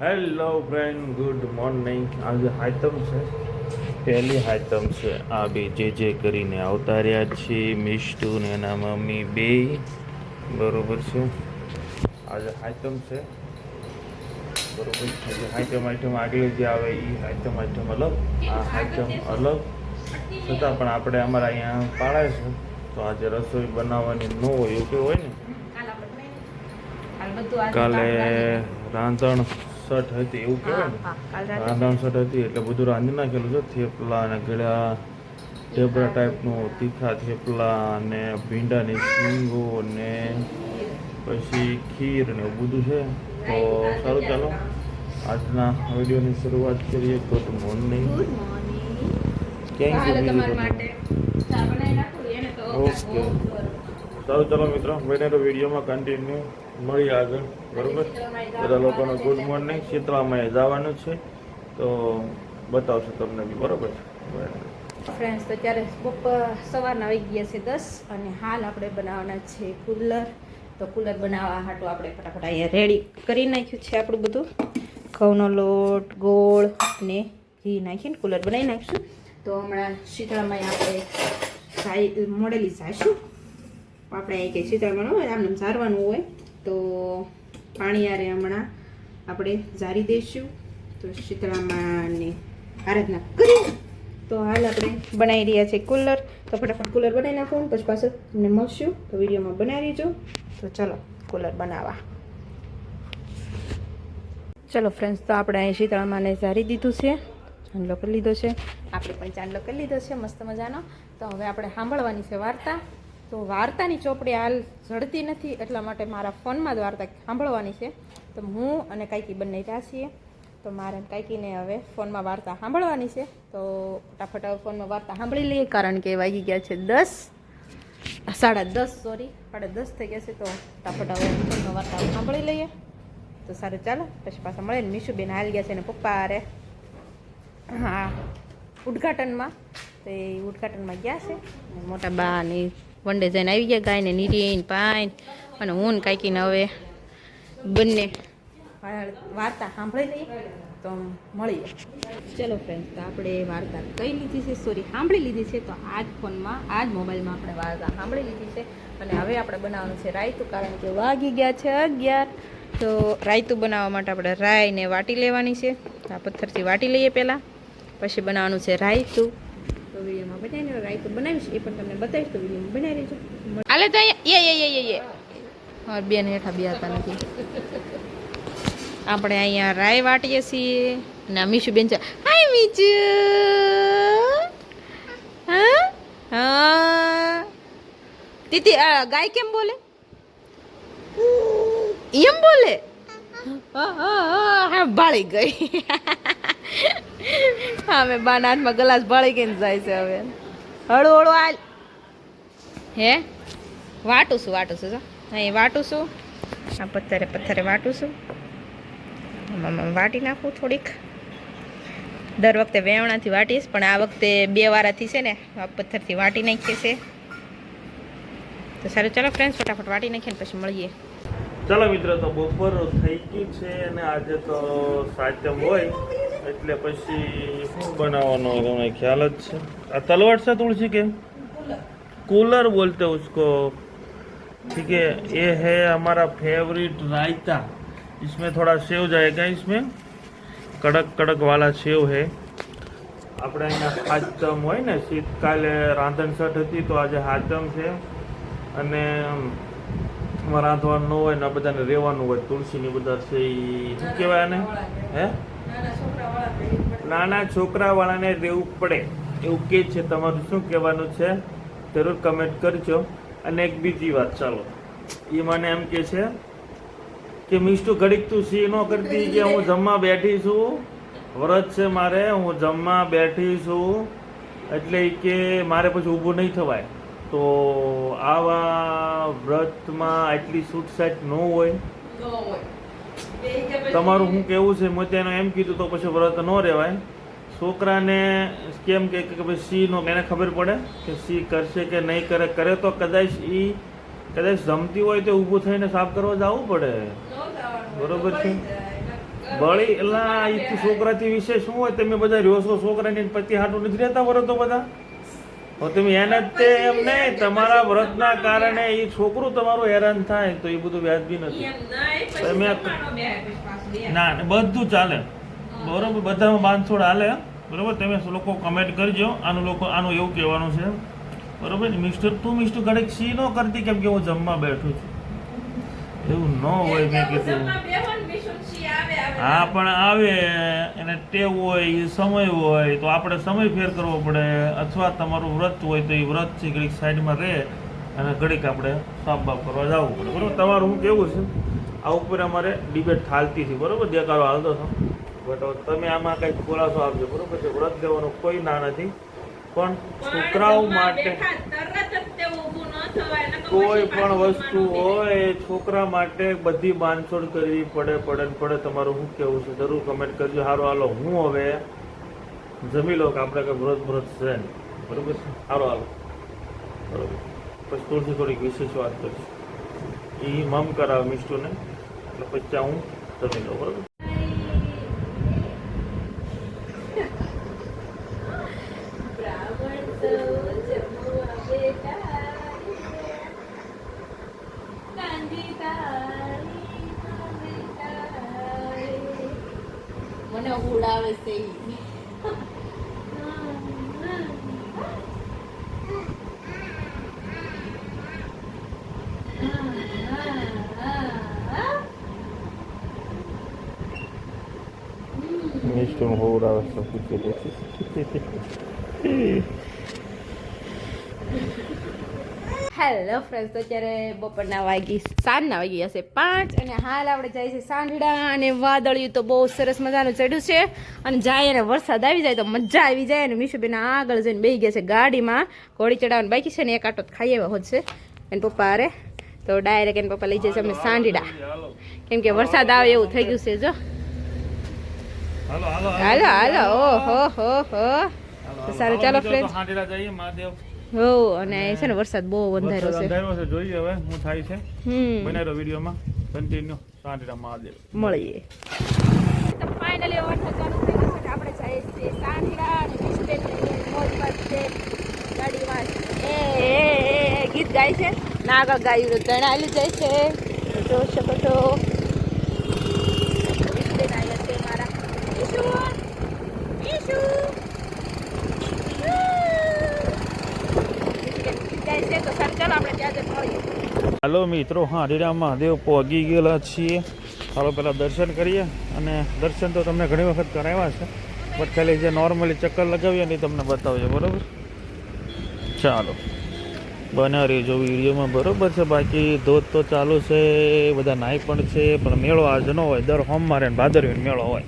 Hello friend good morning આજે હાઇતમ છે. પહેલી હાઈતમ છે. આ બે જે જે કરીને આવતા રહ્યા છે. મિષ્ટુ ને એના મમ્મી બે. બરોબર છે. આજે હાઇતમ છે. બરોબર છે. હાઈટમ આઈટમ આગળ જે આવે એ હાઇટમ આઈટમ અલગ આ હાઇટમ અલગ. છતાં પણ આપણે અમારા અહીંયા પાડે છે. તો આજે રસોઈ બનાવવાની ન હોય એવું કેવું હોય ને. કાલે રાંધણ સટ હતી એવું કહેવાય ને? રાંધણ સટ હતી એટલે બધું રાંધી નાખેલું છે થેપલા અને ગળા ઢેબરા ટાઈપનું તીખા થેપલા અને ભીંડાની શીંગો ને પછી ખીર ને એવું બધું છે. તો સારું ચાલો. આજના વિડીયોની શરૂઆત કરીએ. ગુડ મોર્નિંગ તો ઓકે. સારું, ચાલો મિત્રો, બને તો વિડીયોમાં કન્ટિન્યુ મળી આગળ, બરોબર? બધા લોકોને ગુડ મોર્નિંગ શીતળામાં જવાનું છે, તો બતાવશું તમને બી, બરોબર છે? ફ્રેન્ડ્સ તો ત્યારે બપોર સવારના આવી ગયા છે દસ અને હાલ આપણે બનાવવાના છે કુલર. તો કુલર બનાવવા હાટું આપણે ફટાફટ અહીંયા રેડી કરી નાખ્યું છે આપણું બધું. ઘઉંનો લોટ, ગોળ ને ઘી નાખીને કુલર બનાવી નાખીશું. તો હમણાં શીતળામાં આપણે સાઈ, મોડેલી સાઈશું આપણે અહીં શીતળામાં ન હોય આમને ઝારવાનું હોય, તો પાણી આરે હમણાં આપણે ઝારી દઈશું. તો શીતળામાં ને આરાધના કરી તો હાલ આપણે બનાવી રહ્યા છે કુલર. તો ફટાફટ કુલર બનાવી નાખું પછી પાછળ તમને મળશું. તો વિડીયોમાં બનાવી દેજો તો ચલો, કુલર બનાવવા. ચલો ફ્રેન્ડ્સ તો આપણે અહીં શીતળામાને ઝારી દીધું છે. ચાંદલો કરી લીધો છે. આપણે પણ ચાંદલો કરી લીધો છે. મસ્ત મજાનો. તો હવે આપણે સાંભળવાની છે વાર્તા. તો વાર્તાની ચોપડી હાલ જડતી નથી, એટલા માટે મારા ફોનમાં જ વાર્તા સાંભળવાની છે. તો હું અને કાંઈકી બંને રહ્યા છીએ. તો મારે કાંઈકીને હવે ફોનમાં વાર્તા સાંભળવાની છે. તો ફટાફટ હવે ફોનમાં વાર્તા સાંભળી લઈએ, કારણ કે વાગી ગયા છે દસ. સાડા દસ સોરી સાડા દસ થઈ ગયા છે, તો ફટાફટ હવે ફોનમાં વાર્તા સાંભળી લઈએ. તો સારું, ચાલો, પછી પાછા મળે ને મીશુબેન હાલ ગયા છે ને પપ્પા અરે હા, ઉદઘાટનમાં. તો એ ઉદઘાટનમાં ગયા છે. મોટા બા ને વન ડે જઈને આવી ગયા ગાયને નીરીન પાઈન, અને ઊન કાંઈકીને હવે બંને વાર્તા સાંભળી લઈએ તો મળીએ. ચલો ફ્રેન્ડ તો આપણે વાર્તા કઈ લીધી છે સોરી સાંભળી લીધી છે, તો આ જ ફોનમાં આ જ મોબાઈલમાં આપણે વાર્તા સાંભળી લીધી છે. અને હવે આપણે બનાવવાનું છે રાયતું, કારણ કે વાગી ગયા છે અગિયાર. તો રાયતું બનાવવા માટે આપણે રાયને વાટી લેવાની છે. આ પથ્થરથી વાટી લઈએ પહેલાં. પછી બનાવવાનું છે રાયતું. તો વિડીયોમાં બનાવીને રાયતું બનાવીશ. એ પણ તમને બતાવીશ તો વિડીયોમાં બનાવી દેજો. આલે તો અહીંયા એ એ એ એ હા બેન હેઠા બે હતા નથી. આપણે અહીંયા રાય વાટીએ છીએ અને મીશુ બેન છે. હાય મીચુ હા? હા. તીતી ગાય કેમ બોલે? એમ બોલે? હા, હા, હા ભાળી ગઈ. હા મેં બા નાથમાં ગ્લાસ ભળી ગઈને જાય છે હવે. હળુ હળુ હાલ. હે? વાટું છું વાટું છું અહીં વાટું છું. આ પથ્થરે પથ્થરે વાટું છું. વાટી નાખું થોડીક. દર વખતે વેવણાથી વાટીશ, પણ આ વખતે બે વારાથી છે ને, આ પથ્થરથી વાટી નાખીએ છે. તો સારું, ચાલો ફ્રેન્ડ્સ ફટાફટ વાટી નાખીએ ને પછી મળીએ. ચાલો મિત્રો, તો બપોર થઈ ગયું છે અને આજે તો સાચમ હોય. એટલે પછી શું બનાવવાનું હોય તમને ખ્યાલ જ છે આ તલવાર છે તુલસી के कूलर बोलते हैं उसको ठीक है ये है हमारा फेवरेट रायता इसमें थोड़ा सेव जाएगा इसमें कड़क कड़क वाला सेव है આપણે અહીંયા હાથમ હોય ને શીતકાલે રાંધણ સટ હતી તો આજે હાથમ છે અને એમાં રાંધવાનું ન હોય ને આ બધાને રહેવાનું હોય તુલસીની બધા છે એ શું કહેવાય આને હે નાના છોકરાવાળાને રહેવું પડે એવું કે છે, તમારું શું કહેવાનું છે? જરૂર કમેન્ટ કરજો. અને એક બીજી વાત, ચાલો. એ મને એમ કે છે કે મિસ્ટુ ઘડીક તું સી ન કરતી કે હું જમવા બેઠી છું? વ્રત છે મારે, હું જમવા બેઠી છું. એટલે કે, મારે પછી ઊભું નહીં થવાય. તો આવા વ્રતમાં આટલી છૂટછાટ ન હોય. તમારું શું કેવું છે મેં તેનું એમ કીધું તો પછી વ્રત ન રહેવાય. છોકરાને કેમ કે ભાઈ સી નો એને ખબર પડે કે સી કરશે કે નહીં કરે કરે તો કદાચ એ કદાચ જમતી હોય તો ઊભું થઈને સાફ કરવા જવું પડે. બરોબર છે? બળી એટલે છોકરાથી વિશે શું હોય? તમે બધા રહ્યો છો છોકરાની પતિ હાટું નથી રહેતા વરો તો બધા? તમે એના તે એમ નહીં તમારા વ્રતના કારણે એ છોકરું તમારું હેરાન થાય તો એ બધું વ્યાજબી નથી. તમે ના ને બધું ચાલે. બરોબર બધામાં બાંધછોડ હાલે. બરોબર તમે લોકો કમેન્ટ કરજો. આનું લોકો આનું એવું કહેવાનું છે. બરોબર મિસ્ટર તું મિસ્ટર ઘડીક સી ન કરતી કેમ કે હું જમવા બેઠું છું. એવું ન હોય મેં કીધું. હા પણ આવે એને ટેવ હોય એ સમય હોય તો આપણે સમય ફેર કરવો પડે. અથવા તમારું વ્રત હોય તો એ વ્રત છે ઘડીક સાઈડમાં રહે અને ઘડીક આપણે સાફ બાફ કરવા જવું પડે. બરાબર? તમારું હું કેવું છે? આ ઉપર અમારે ડિબેટ થાલતી હતી બરોબર? દેખાડો હાલતો હતો બટ તમે આમાં કંઈક ખુલાસો આપજો બરાબર છે? વ્રત લેવાનો કોઈ ના નથી. પણ છોકરાઓ માટે કોઈ પણ વસ્તુ હોય, છોકરા માટે બધી બાંધછોડ કરવી પડે પડે ને પડે. તમારું શું કેવું છે? જરૂર કમેન્ટ કરજો. સારું હાલો. હું હવે જમી લો કે આપણે કંઈ વ્રત વ્રત છે બરોબર છે? સારું હાલો. બરોબર. પછી થોડી થોડીક વિશેષ વાત કરીશ. એ મમ કરાવે મિસ્ટુને એટલે પછી હું જમી લઉં. બરોબર? ઉડાવે છે ઈ. મિસ્ટુનું હોવડાવે છે પૂછી હેલો ફ્રેન્ડ્સ તો અત્યારે બપોરના વાગી સાંજના વાગી હશે પાંચ અને હાલ આપણે જાય છે સાંઢડા અને વાદળિયું તો બહુ સરસ મજાનું ચડ્યું છે. અને જાય અને વરસાદ આવી જાય તો મજા આવી જાય અને મીશુબેન આગળ જઈને બેસી ગયા છે ગાડીમાં. ઘોડી ચડાવવાની બાકી છે ને એક આટો ખાઈ આવ્યા હોત છે. એને પપ્પા અરે તો ડાયરેક્ટ એને પપ્પા લઈ જાય છે અમે સાંઢડા કેમ કે વરસાદ આવે એવું થઈ ગયું છે જો. હાલો હાલો હાલો. હાલો હો હો. હો સારું ચાલો ફ્રેન્ડ હાંડેડા જઈએ મહાદેવ. હો અને છે ને વરસાદ બહુ અંધારો છે. અંધારો છે. જોઈએ હવે હું થાય છે. હમ. બનાવ્યો વિડીયોમાં. કન્ટિન્યુ સાંજરા મહાદેવ. મળીએ. તો ફાઇનલી વરસાદ ચાલુ થઈ ગયો છે. આપણે જઈએ છીએ અને મોજ છે. ગાડીમાં એ એ, ગીત ગાય છે. ના આગળ ગાયું તણાયેલું જાય છે. જો શકો છો વિસ્ટેન આવ્યા છે મારા ઈશુ ઈશુ વિસ્ટેન છે, તો સારું, ચાલો આપણે મિત્રો, હા મહાદેવ પહોંચી ગયેલા છીએ. ચાલો પહેલાં દર્શન કરીએ અને દર્શન તો તમને ઘણી વખત કરાવ્યા છે, બટ ખાલી જે નોર્મલી ચક્કર લગાવીએ ને તમને બતાવજો, બરાબર? ચાલો. બના રહેજો વિડીયોમાં, બરાબર છે, બાકી ધોધ તો ચાલુ છે, બધા નાય પણ છે, પણ મેળો આજનો હોય, દર સોમવારે ને ભાદરવીનો મેળો હોય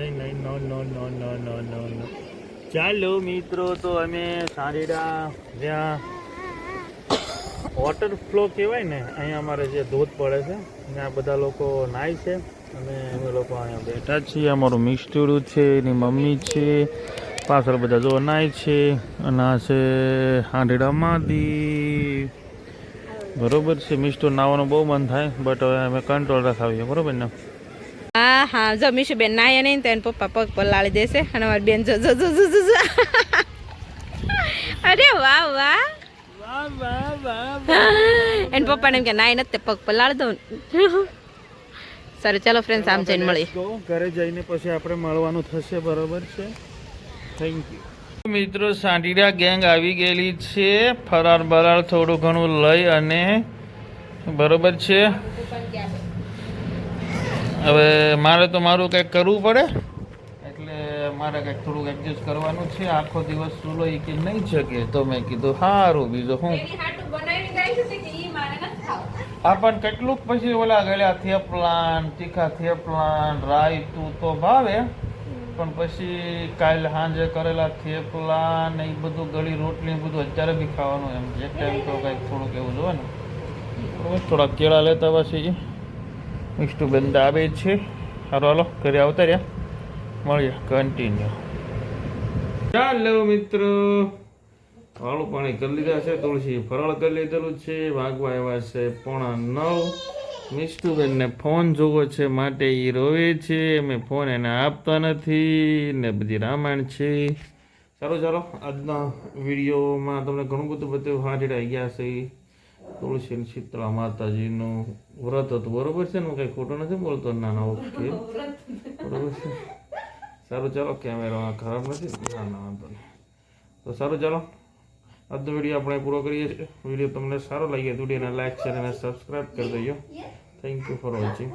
નહીં નહીં નો નો નો નો નો નો નો ચાલો મિત્રો, તો અમે સાંડીડા જ્યાં વોટર ફ્લો કહેવાય ને, અહીંયા અમારે જે ધોધ પડે છે ત્યાં બધા લોકો નાય છે, અને અમે લોકો અહીંયા બેઠા છીએ. અમારું મિસ્ટુડું છે, એની મમ્મી છે, પાછળ બધા જો નાય છે, અને આ છે હાંડીડા માદી બરોબર છે, મિસ્ટુર, નાવાનું બહુ મન થાય બટ હવે અમે કંટ્રોલ રખાવીએ, બરોબર ને? હા હા જો બેન નાય નહીં તો એને પપ્પા પગ પર લાળી દેશે અને મારી બેન જો જો જો જો જો જો. અરે વાહ વાહ. એને પપ્પાને એમ કે નાય નથી પગ પર લાળી દઉં. સારું, ચાલો ફ્રેન્ડ્સ આમ જઈને મળીએ. ઘરે જઈને પછી આપણે મળવાનું થશે, બરોબર છે? થેન્ક યુ મિત્રો, સાંટીડા ગેંગ આવી ગયેલી છે. ફરાર બરાર થોડું ઘણું લઈ અને બરોબર છે. હવે મારે તો મારું કંઈક કરવું પડે? એટલે મારે કંઈક થોડુંક એડજસ્ટ કરવાનું છે. આખો દિવસ ચૂલો એ કે નહીં શકે તો મેં કીધું સારું બીજું હું એની હાટું બનાવીને ગાય છે કે ઈ મારે નથી ખાવું. આ પણ કેટલુંક પછી ઓલા ગળ્યા થેપલાન તીખા થેપલાન રાયતું તો ભાવે. પણ પછી કાલ સાંજે કરેલા થેપલા ને એ બધું ગળી રોટલી બધું અત્યારે બી ખાવાનું એમ. જે ટાઈમ તો કંઈક થોડુંક એવું જોવે ને. બરોબર થોડા કેળા લેતા પછી મિષ્ટુ બેન આવે છે. સારું હાલો, ઘરે આવતા રહ્યા. મળીએ કન્ટિન્યુ ચાલો મિત્રો વાળું પાણી કરી લીધા છે, તુલસી ફરળ કરી લીધેલું છે વાગવા આવ્યા છે પોણા નવ. મિષ્ટુબેનને ફોન જોવો છે, માટે એ રોવે છે, અમે ફોન એને આપતા નથી ને બધી રામાયણ છે. ચાલો ચાલો, આજના વિડીયોમાં તમને ઘણું બધું બધું હાજર આવી ગયા છે. તુલસી શીતળા માતાજીનું વ્રત હતું. બરોબર છે ને? હું કંઈ ખોટું નથી બોલતો? ના ના ઓકે. બરોબર છે. સારું ચાલો કેમેરા ખરાબ નથી? ના ના વાંધો નહીં. તો સારું ચાલો. આજનો વીડિયો આપણે પૂરો કરીએ છીએ. વીડિયો તમને સારો લાગ્યો તો વિડીયોને લાઈક શેર અને સબસ્ક્રાઈબ કરી દેજો. Thank you for watching